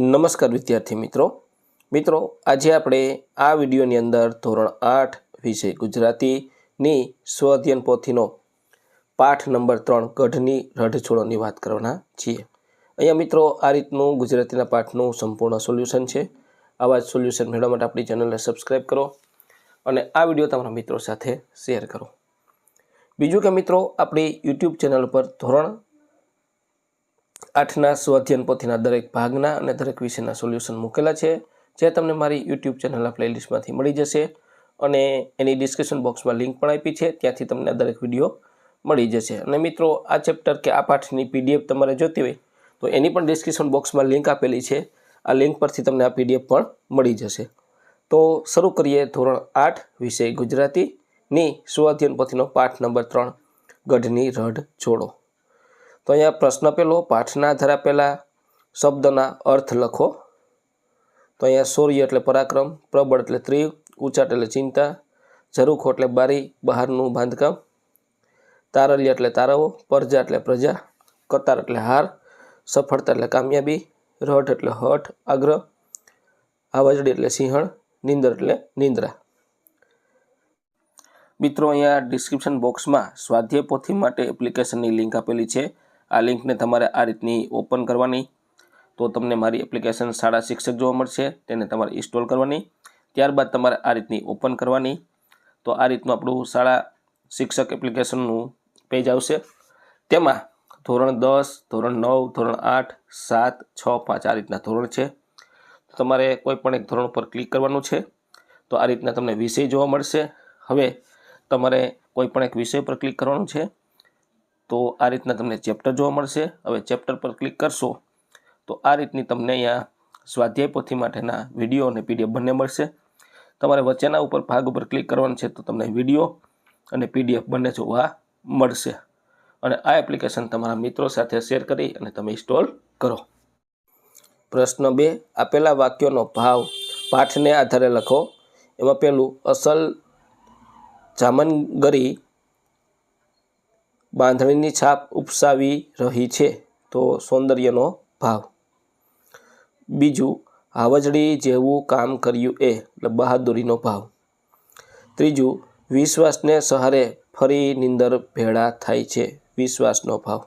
નમસ્કાર વિદ્યાર્થી મિત્રો. મિત્રો, આજે આપણે આ વિડીયોની અંદર ધોરણ આઠ વિષય ગુજરાતીની સ્વઅધ્યયન પોથીનો પાઠ નંબર ત્રણ ગઢની રઢછોડોની વાત કરવાના છીએ. અહીંયા મિત્રો, આ રીતનું ગુજરાતીના પાઠનું સંપૂર્ણ સોલ્યુશન છે. આવા જ સોલ્યુશન મેળવવા માટે આપણી ચેનલને સબસ્ક્રાઈબ કરો અને આ વીડિયો તમારા મિત્રો સાથે શેર કરો. બીજું કે મિત્રો, આપણી યુટ્યુબ ચેનલ પર ધોરણ આઠના સ્વાધ્યન પોથીના દરેક ભાગના અને દરેક વિષયના સોલ્યુશન મૂકેલા છે, જે તમને મારી યુટ્યુબ ચેનલના પ્લેલિસ્ટમાંથી મળી જશે. અને એની ડિસ્ક્રિપ્શન બોક્સમાં લિંક પણ આપી છે, ત્યાંથી તમને દરેક વીડિયો મળી જશે. અને મિત્રો, આ ચેપ્ટર કે આ પાઠની પીડીએફ તમારે જોતી હોય, તો એની પણ ડિસ્ક્રિપ્શન બોક્સમાં લિંક આપેલી છે. આ લિંક પરથી તમને આ પીડીએફ પણ મળી જશે. તો શરૂ કરીએ ધોરણ આઠ, વિષય ગુજરાતીની સ્વાધ્યન પોથીનો પાઠ નંબર ત્રણ, ગઢની રઢ જોડો તો અહીંયા પ્રશ્ન પેલો, પાઠના આધારે પહેલાં શબ્દના અર્થ લખો. તો અહીંયા સૂર્ય એટલે પરાક્રમ, પ્રબળ એટલે ત્રીવ ઉચાટ એટલે ચિંતા, ઝરૂખો એટલે બારી, બહારનું બાંધકામ, તારલ્ય એટલે તારવો, પરજા એટલે પ્રજા, કતાર એટલે હાર, સફળતા એટલે કામયાબી, રઢ એટલે હઠ, આગ્રહ, આવાજડી એટલે સિંહણ, નિંદર એટલે નિંદ્રા. મિત્રો, અહીંયા ડિસ્ક્રિપ્શન બોક્સમાં સ્વાધ્યાય પોથી માટે એપ્લિકેશનની લિંક આપેલી છે. આ લિંકને તમારે આ રીતની ઓપન કરવાની. તો તમને મારી એપ્લિકેશન શાળા શિક્ષક જોવા મળશે, તેને તમારે ઇન્સ્ટોલ કરવાની. ત્યારબાદ તમારે આ રીતની ઓપન કરવાની. તો આ રીતનું આપણું શાળા શિક્ષક એપ્લિકેશનનું પેજ આવશે. તેમાં ધોરણ દસ, ધોરણ નવ, ધોરણ આઠ, સાત, છ, પાંચ આ રીતના ધોરણ છે. તમારે કોઈ પણ એક ધોરણ પર ક્લિક કરવાનું છે. તો આ રીતના તમને વિષય જોવા મળશે. હવે તમારે કોઈ પણ એક વિષય પર ક્લિક કરવાનું છે. તો આ રીતના તમને ચેપ્ટર જોવા મળશે. હવે ચેપ્ટર પર ક્લિક કરશો તો આ રીતની તમને અહીંયા સ્વાધ્યાય પોથી માટેના વીડિયો અને પીડીએફ બંને મળશે. તમારે વચ્ચેના ઉપર ભાગ ઉપર ક્લિક કરવાનું છે તો તમને વીડિયો અને પીડીએફ બંને જોવા મળશે. અને આ એપ્લિકેશન તમારા મિત્રો સાથે શેર કરી અને તમે ઇન્સ્ટોલ કરો. પ્રશ્ન બે, આપેલા વાક્યોનો ભાવ પાઠને આધારે લખો. એમાં પહેલું અસલ જામનગરી બાંધણીની છાપ ઉપસાવી રહી છે તો સૌંદર્યનો ભાવ. બીજું, હાવજડી જેવું કામ કર્યું એ એટલે બહાદુરીનો ભાવ. ત્રીજું, વિશ્વાસને સહારે ફરી નિંદર ભેળા થાય છે વિશ્વાસનો ભાવ.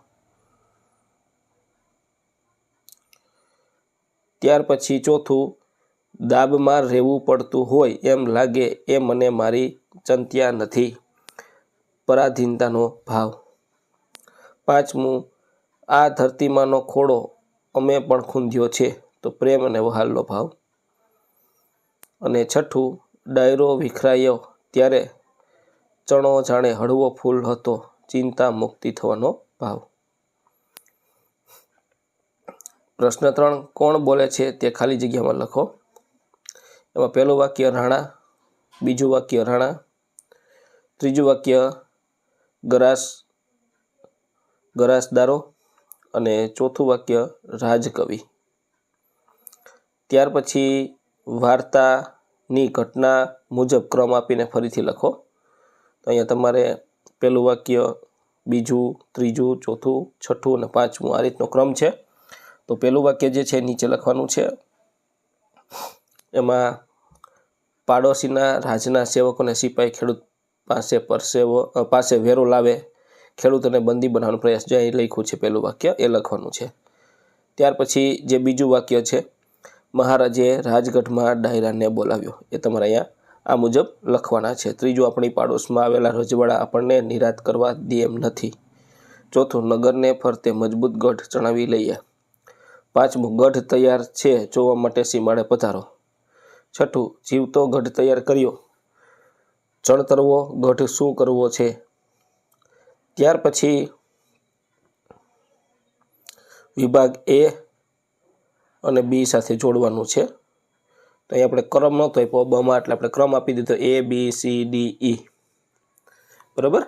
ત્યાર પછી ચોથું, દાબમાં રહેવું પડતું હોય એમ લાગે એ મને મારી ચંત્યા નથી. પરાધીનતાનો ભાવ. પાંચમું, આ ધરતીમાંનો ખોડો અમે પણ ખૂંદ્યો છે, તો પ્રેમ અને વહાલનો ભાવ. અને છઠ્ઠું, ડાયરો વિખરાયો ત્યારે ચણો જાણે હળવો ફૂલ હતો, ચિંતા મુક્તિ થવાનો ભાવ. પ્રશ્ન ત્રણ, કોણ બોલે છે તે ખાલી જગ્યામાં લખો. એમાં પહેલું વાક્ય રાણા, બીજું વાક્ય રાણા, ત્રીજું વાક્ય ગરાસ ગરાસદારો અને ચોથું વાક્ય રાજકવિ. ત્યાર પછી વાર્તાની ઘટના મુજબ ક્રમ આપીને ફરીથી લખો. તો અહીંયા તમારે પહેલું વાક્ય બીજું, ત્રીજું, ચોથું, છઠ્ઠું અને પાંચમું આ રીતનો ક્રમ છે. તો પહેલું વાક્ય જે છે નીચે લખવાનું છે. એમાં પાડોશીના રાજના સેવકોને સિપાઈ ખેડૂત પાસે પરસેવો પાસે વેરો લાવે ખેડૂતોને બંદી બનાવવાનો પ્રયાસ જે અહીં લખ્યું છે પહેલું વાક્ય એ લખવાનું છે. ત્યાર પછી જે બીજું વાક્ય છે, મહારાજે રાજગઢમાં ડાયરાને બોલાવ્યો. એ તમારે અહીંયા આ મુજબ લખવાના છે. ત્રીજું, આપણી પાડોશમાં આવેલા રજવાડા આપણને નિરાત કરવા દે એમ નથી. ચોથું, નગરને ફરતે મજબૂત ગઢ ચણાવી લઈએ. પાંચમું, ગઢ તૈયાર છે જોવા માટે સીમાડે પધારો. છઠ્ઠું, જીવતો ગઢ તૈયાર કર્યો. ચણતરવો ગઢ શું કરવો છે? ત્યાર પછી વિભાગ એ અને બી સાથે જોડવાનું છે. તો અહીં આપણે ક્રમ નહોતો આપ્યો, બમાં એટલે આપણે ક્રમ આપી દીધો એ બી સી ડી ઈ બરાબર?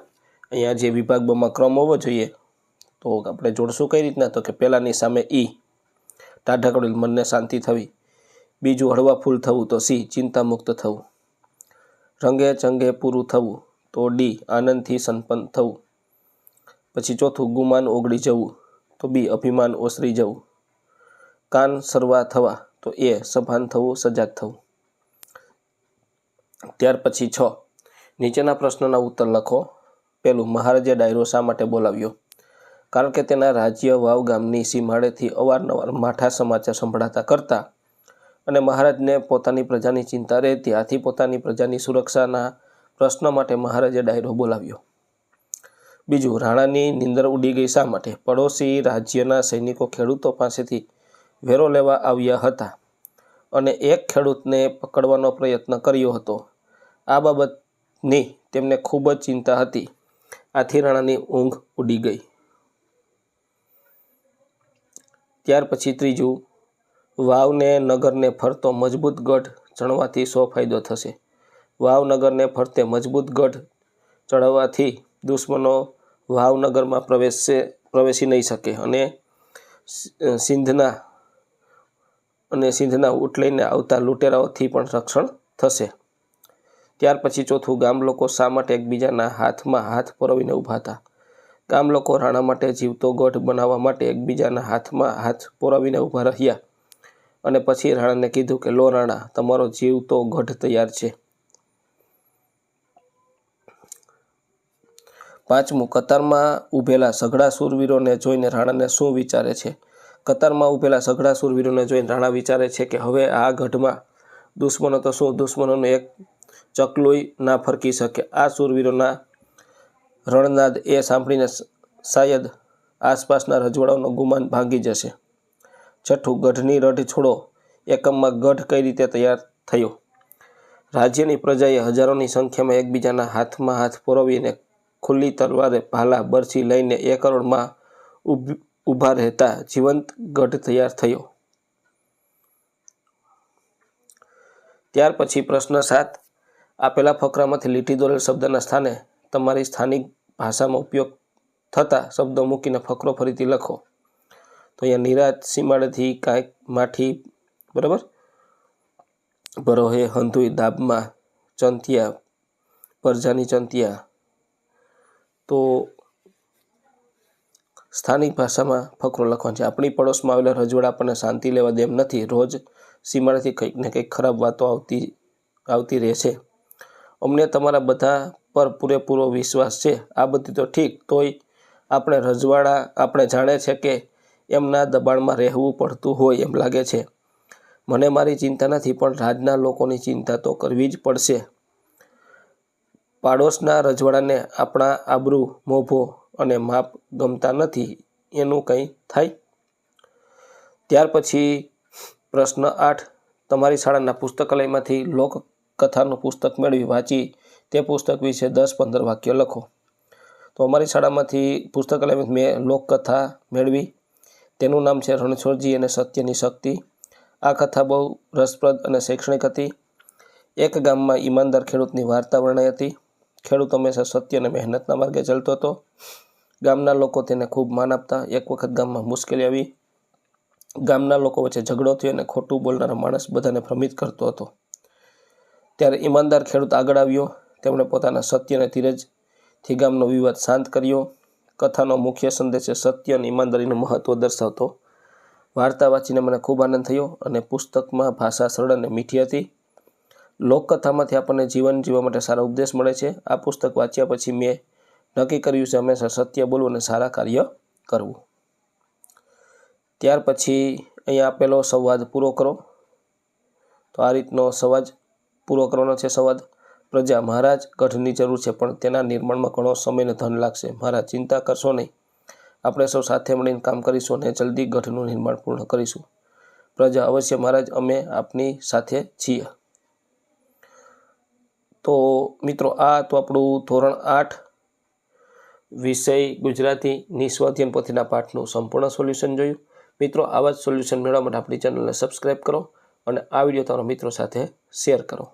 અહીંયા જે વિભાગ બમાં ક્રમ હોવો જોઈએ, તો આપણે જોડશું કઈ રીતના? તો કે પહેલાંની સામે ઈ ટાઢા કડી મનને શાંતિ થવી. બીજું હળવા ફૂલ થવું, તો સી ચિંતા મુક્ત થવું. રંગે ચંગે પૂરું થવું, તો ડી આનંદથી સંપન્ન થવું. પછી ચોથું, ગુમાન ઓગળી જવું, તો બી અભિમાન ઓસરી જવું. કાન સરવા થવા, તો એ સભાન થવું, સજાગ થવું. ત્યાર પછી છ. નીચેના પ્રશ્નોના ઉત્તર લખો. પેલું, મહારાજે ડાયરો શા માટે બોલાવ્યો? કારણ કે તેના રાજ્ય વાવ ગામની સીમાડેથી અવારનવાર માઠા સમાચાર સંભળાતા કરતા અને મહારાજને પોતાની પ્રજાની ચિંતા રહેતી, આથી પોતાની પ્રજાની સુરક્ષાના પ્રશ્ન માટે મહારાજે ડાયરો બોલાવ્યો. બીજું, રાણાની નિંદર ઉડી ગઈ શા માટે? પડોશી રાજ્યના સૈનિકો ખેડૂતો પાસેથી વેરો લેવા આવ્યા હતા અને એક ખેડૂતને પકડવાનો પ્રયત્ન કર્યો હતો. આ બાબતની તેમને ખૂબ જ ચિંતા હતી. આથી રાણાની ઊંઘ ઉડી ગઈ. ત્યાર પછી ત્રીજું, વાવને નગરને ફરતો મજબૂત ગઢ ચણવાથી શો ફાયદો થશે. વાવનગરને ફરતે મજબૂત ગઢ ચડાવવાથી દુશ્મનો વાવનગરમાં પ્રવેશશે પ્રવેશી નહીં શકે. અને સિંધના અને સિંધના ઊંટ લઈને આવતા લૂંટેરાઓથી પણ રક્ષણ થશે. ત્યાર પછી ચોથું ગામ લોકો શા માટે એકબીજાના હાથમાં હાથ પરોવીને ઊભા હતા? ગામ લોકો રાણા માટે જીવતો ગઢ બનાવવા માટે એકબીજાના હાથમાં હાથ પોરાવીને ઊભા રહ્યા. અને પછી રાણાને કીધું કે, લો રાણા, તમારો જીવતો ગઢ તૈયાર છે. પાંચમું, કતારમાં ઊભેલા સઘળા સુરવીરોને જોઈને રાણાને શું વિચારે છે? કતારમાં ઊભેલા સઘળા સુરવીરોને જોઈને રાણા વિચારે છે કે હવે આ ગઢમાં દુશ્મનો તો શું? દુશ્મનોનું એક ચકલોય ના ફરકી શકે. આ સુરવીરોના રણનાદ એ સાંભળીને શાયદ આસપાસના રજવાડાઓનો ગુમાન ભાંગી જશે. છઠ્ઠું, ગઢની રઢ છોડો. એકમમાં ગઢ કઈ રીતે તૈયાર થયો? રાજ્યની પ્રજાએ હજારોની સંખ્યામાં એકબીજાના હાથમાં હાથ પરોવીને ખુલ્લી તલવારે ભાલા બરછી લઈને એ કરોડમાં ઊભા રહેતા જીવંત ગઢ તૈયાર થયો. ત્યાર પછી પ્રશ્ન સાત, આપેલા ફકરામાંથી લીટી દોરેલ શબ્દના સ્થાને તમારી સ્થાનિક ભાષામાં ઉપયોગ થતા શબ્દો મૂકીને ફકરો ફરીથી લખો. તો અહીંયા નિરાજ સીમાડેથી કાંઈક માઠી, બરાબર? ભરોહે હંધુઈ દાબમાં ચંતિયા, પરજાની ચંતિયા તો સ્થાનિક ભાષામાં ફકરો લખવાનો છે. આપણી પડોશમાં આવેલા રજવાડા આપણને શાંતિ લેવા દેમ નથી. રોજ સીમાડાથી કંઈક ને કંઈક ખરાબ વાતો આવતી આવતી રહે છે. અમને તમારા બધા પર પૂરેપૂરો વિશ્વાસ છે. આ બધી તો ઠીક, તોય આપણે રજવાડા આપણે જાણે છે કે એમના દબાણમાં રહેવું પડતું હોય એમ લાગે છે. મને મારી ચિંતા નથી, પણ રાજના લોકોની ચિંતા તો કરવી જ પડશે. પાડોશના રજવાડાને આપણા આબરૂ, મોભો અને માપ ગમતા નથી એનું કંઈ થાય? ત્યાર પછી પ્રશ્ન આઠ. તમારી શાળાના પુસ્તકાલયમાંથી લોકકથાનું પુસ્તક મેળવી વાંચી તે પુસ્તક વિશે દસ પંદર વાક્ય લખો. તો અમારી શાળામાંથી પુસ્તકાલયમાંથી મેં લોકકથા મેળવી. તેનું નામ છે રણછોડજી અને સત્યની શક્તિ. આ કથા બહુ રસપ્રદ અને શૈક્ષણિક હતી. એક ગામમાં ઈમાનદાર ખેડૂતની વાર્તા વર્ણાઈ હતી. ખેડૂત હંમેશા સત્ય અને મહેનતના માર્ગે ચાલતો હતો. ગામના લોકો તેને ખૂબ માન આપતા, એક વખત ગામમાં મુશ્કેલી આવી. ગામના લોકો વચ્ચે ઝઘડો થયો અને ખોટું બોલનારો માણસ બધાને ભ્રમિત કરતો હતો. ત્યારે ઈમાનદાર ખેડૂત આગળ આવ્યો. તેમણે પોતાના સત્ય અને ધીરજથી ગામનો વિવાદ શાંત કર્યો. કથાનો મુખ્ય સંદેશ છે સત્ય અને ઈમાનદારીનું મહત્ત્વ દર્શાવતો. વાર્તા વાંચીને મને ખૂબ આનંદ થયો અને પુસ્તકમાં ભાષા સરળ અને મીઠી હતી. લોકકથામાંથી આપણને જીવન જીવવા માટે સારા ઉપદેશ મળે છે. આ પુસ્તક વાંચ્યા પછી મેં નક્કી કર્યું છે હંમેશા સત્ય બોલવું અને સારા કાર્ય કરવું. ત્યાર પછી અહીંયા આપેલો સંવાદ પૂરો કરો. તો આ રીતનો સંવાદ પૂરો કરવાનો છે સંવાદ. પ્રજા મહારાજ ગઢની જરૂર છે, પણ તેના નિર્માણમાં ઘણો સમય અને ધન લાગશે. મહારાજ, ચિંતા કરશો નહીં. આપણે સૌ સાથે મળીને કામ કરીશું અને જલ્દી ગઢનું નિર્માણ પૂર્ણ કરીશું. પ્રજા, અવશ્ય મહારાજ, અમે આપની સાથે છીએ. તો મિત્રો, આ તો આપણું ધોરણ આઠ વિષય ગુજરાતી નિસ્વાધ્યન પોથીના પાઠનું સંપૂર્ણ સોલ્યુશન જોયું. મિત્રો, આવા જ સોલ્યુશન મેળવવા માટે આપણી ચેનલને સબસ્ક્રાઈબ કરો અને આ વીડિયો તમારા મિત્રો સાથે શેર કરો.